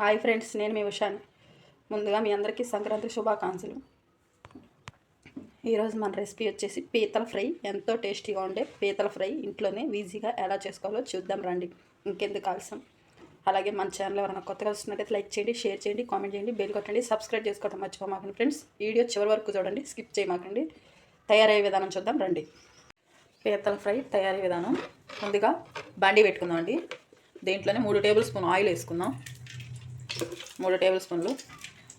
Hi friends నేను మీ ఉషాని. ముందుగా మీ అందరికీ సంక్రాంతి శుభాకాంక్షలు. ఈరోజు మన రెసిపీ వచ్చేసి పీతల ఫ్రై. ఎంతో టేస్టీగా ఉండే పీతల ఫ్రై. ఇంట్లోనే ఈజీగా ఎలా చేసుకోవాలో చూద్దాం రండి. ఇంకెందుకు ఆలస్యం. అలాగే మన ఛానల్ ఎవరైనా కొత్తగా వస్తున్నట్టయితే లైక్ చేయండి షేర్ చేయండి కామెంట్ చేయండి బెల్ కొట్టండి సబ్స్క్రైబ్ చేసుకోవడం మర్చిపోమాకండి ఫ్రెండ్స్. వీడియో చివరి వరకు చూడండి స్కిప్ చేయమాకండి. తయారయ్యే విధానం చూద్దాం రండి. పీతల ఫ్రై తయారీ విధానం. ముందుగా బండి పెట్టుకుందామండి. దీంట్లోనే మూడు టేబుల్ స్పూన్ ఆయిల్ వేసుకుందాం. మూడు టేబుల్ స్పూన్లు.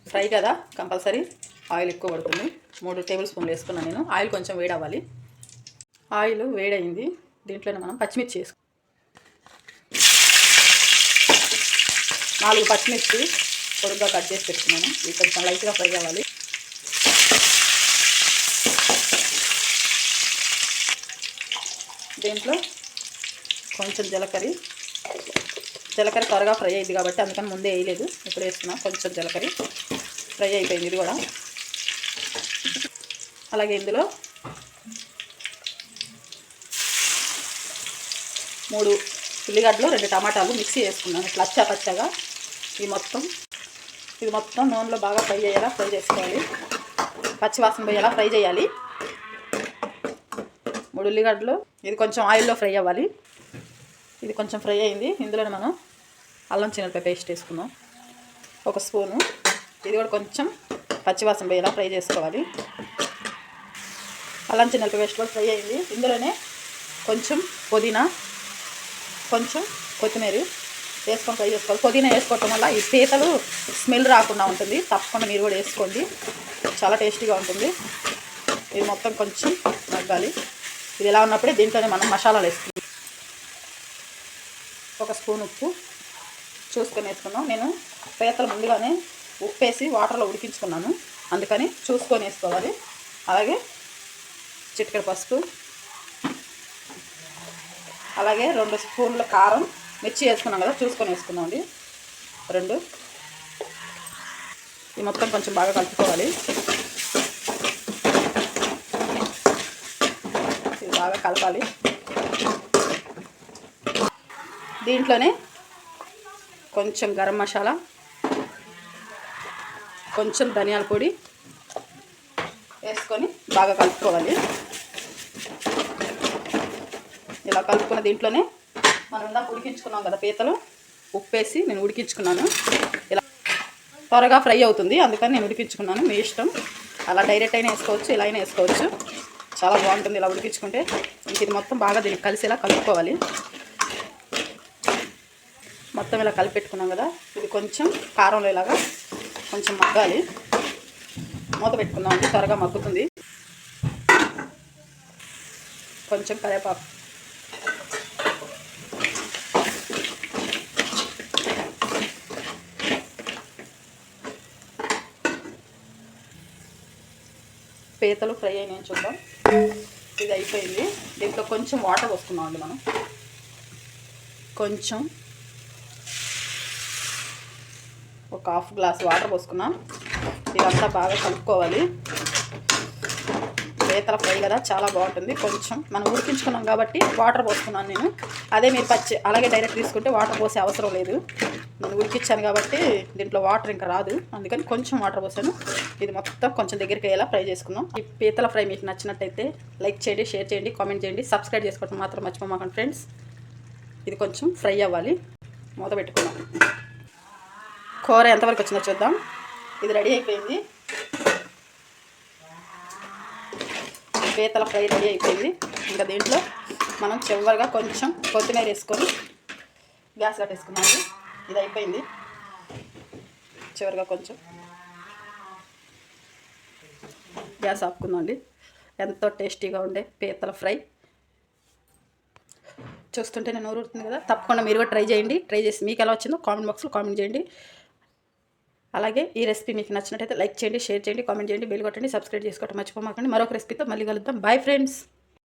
ఫ్రై కదా కంపల్సరీ. ఆయిల్ ఎక్కువ పడుతుంది. మూడు టేబుల్ స్పూన్లు వేసుకున్నాను నేను. ఆయిల్ కొంచెం వేడవ్వాలి. ఆయిల్ వేడైంది దీంట్లోనే మనం పచ్చిమిర్చి వేసుకు నాలుగు పచ్చిమిర్చి పొడుగ్గా కట్ చేసి పెట్టుకున్నాను. ఇవి కొంచెం లైట్గా ఫ్రై అవ్వాలి. దీంట్లో కొంచెం జీలకర్ర జీలకర్ర త్వరగా ఫ్రై అయింది కాబట్టి అందుకని ముందే వేయలేదు. ఇప్పుడు వేస్తున్నాం. కొంచెం జీలకర్ర. ఫ్రై అయిపోయింది ఇది కూడా. అలాగే ఇందులో మూడు ఉల్లిగడ్డలు రెండు టమాటాలు మిక్సీ వేసుకున్నాను ఇట్లా అచ్చా పచ్చగా. ఇది మొత్తం. ఇది మొత్తం నూనెలో బాగా ఫ్రై అయ్యేలా ఫ్రై చేసుకోవాలి. పచ్చివాసన పోయేలా ఫ్రై చేయాలి. మూడు ఉల్లిగడ్డలు. ఇది కొంచెం ఆయిల్లో ఫ్రై అవ్వాలి. ఇది కొంచెం ఫ్రై అయింది. ఇందులోనే మనం అల్లం చిన్నపై పేస్ట్ వేసుకుందాం. ఒక స్పూను. ఇది కూడా కొంచెం పచ్చివాసన పోయేలా ఫ్రై చేసుకోవాలి. అల్లం చిన్నపై పేస్ట్ కూడా ఫ్రై అయింది. ఇందులోనే కొంచెం పుదీనా కొంచెం కొత్తిమీర వేసుకొని ఫ్రై చేసుకోవాలి. పుదీనా వేసుకోవటం వల్ల ఈ పీతలు స్మెల్ రాకుండా ఉంటుంది. తప్పకుండా మీరు కూడా వేసుకోండి. చాలా టేస్టీగా ఉంటుంది. ఇది మొత్తం కొంచెం మగ్గాలి. ఇది ఎలా ఉన్నప్పుడే దీంట్లోనే మనం మసాలాలు వేసుకుందాం ఒక స్పూన్ ఉప్పు. చూసుకొని వేసుకున్నాం. నేను పీతలు ముందుగానే ఉప్పేసి వాటర్లో ఉడికించుకున్నాను. అందుకని చూసుకొని వేసుకోవాలి. అలాగే చిటికెడు పసుపు అలాగే రెండు స్పూన్ల కారం మిర్చి వేసుకున్నాం కదా చూసుకొని వేసుకున్నాం అండి. రెండు. ఇది మొత్తం కొంచెం బాగా కలుపుకోవాలి. ఇది బాగా కలపాలి. దీంట్లోనే కొంచెం గరం మసాలా కొంచెం ధనియాల పొడి వేసుకొని బాగా కలుపుకోవాలి. ఇలా కలుపుకున్న దీంట్లోనే మనం ఇందాక ఉడికించుకున్నాం కదా పీతలు ఉప్పు వేసి నేను ఉడికించుకున్నాను. ఇలా త్వరగా ఫ్రై అవుతుంది అందుకని నేను ఉడికించుకున్నాను మీ ఇష్టం. అలా డైరెక్ట్ అయినా వేసుకోవచ్చు ఇలా అయినా వేసుకోవచ్చు. చాలా బాగుంటుంది ఇలా ఉడికించుకుంటే. ఇంక ఇది మొత్తం బాగా దీనికి కలిసేలా కలుపుకోవాలి. మొత్తం ఇలా కలిపెట్టుకున్నాం కదా. ఇది కొంచెం కారంలో ఇలాగా కొంచెం మగ్గాలి. మూత పెట్టుకుందాం. అండి త్వరగా మగ్గుతుంది. కొంచెం కరేపాకు పీతలు ఫ్రై అయినాయి చూద్దాం. ఇది అయిపోయింది. దీంట్లో కొంచెం వాటర్ వస్తున్నాం అండి మనం. కొంచెం ఒక హాఫ్ గ్లాస్ వాటర్ పోసుకున్నాం ఇదంతా బాగా కలుపుకోవాలి. పీతల ఫ్రై కదా చాలా బాగుంటుంది. కొంచెం మనం ఉడికించుకున్నాం కాబట్టి వాటర్ పోసుకున్నాను నేను. అదే మీరు పచ్చి అలాగే డైరెక్ట్ తీసుకుంటే వాటర్ పోసే అవసరం లేదు. నేను ఉడికిచ్చాను కాబట్టి దీంట్లో వాటర్ ఇంకా రాదు. అందుకని కొంచెం వాటర్ పోసాను. ఇది మొత్తం కొంచెం దగ్గరికి అయ్యేలా ఫ్రై చేసుకున్నాం ఈ పీతల ఫ్రై మీకు నచ్చినట్టయితే లైక్ చేయండి షేర్ చేయండి కామెంట్ చేయండి. సబ్స్క్రైబ్ చేసుకోవడం మాత్రం మర్చిపోమాకండి ఫ్రెండ్స్. ఇది కొంచెం ఫ్రై అవ్వాలి. మూత పెట్టుకున్నాం కూర ఎంతవరకు వచ్చిందో చూద్దాం. ఇది రెడీ అయిపోయింది. పీతల ఫ్రై రెడీ అయిపోయింది. ఇంకా దీంట్లో మనం చివరిగా కొంచెం కొత్తిమీర వేసుకొని గ్యాస్ కట్టేసుకున్నాము. ఇది అయిపోయింది. చివరిగా కొంచెం గ్యాస్ ఆపుకుందామండి ఎంతో టేస్టీగా ఉండే పీతల ఫ్రై. చూస్తుంటే నేను ఊరుతుంది కదా. తప్పకుండా మీరు కూడా ట్రై చేయండి. ట్రై చేసి మీకు ఎలా వచ్చిందో కామెంట్ బాక్స్లో కామెంట్ చేయండి. అలాగే ఈ రెసిపీ మీకు నచ్చినట్టయితే లైక్ చేయండి షేర్ చేయండి కామెంట్ చేయండి బెల్ కొట్టండి సబ్స్క్రైబ్ చేసుకోవటం మర్చిపోమాకండి. మరొక రెసిపీతో మళ్ళీ కలుద్దాం. Bye friends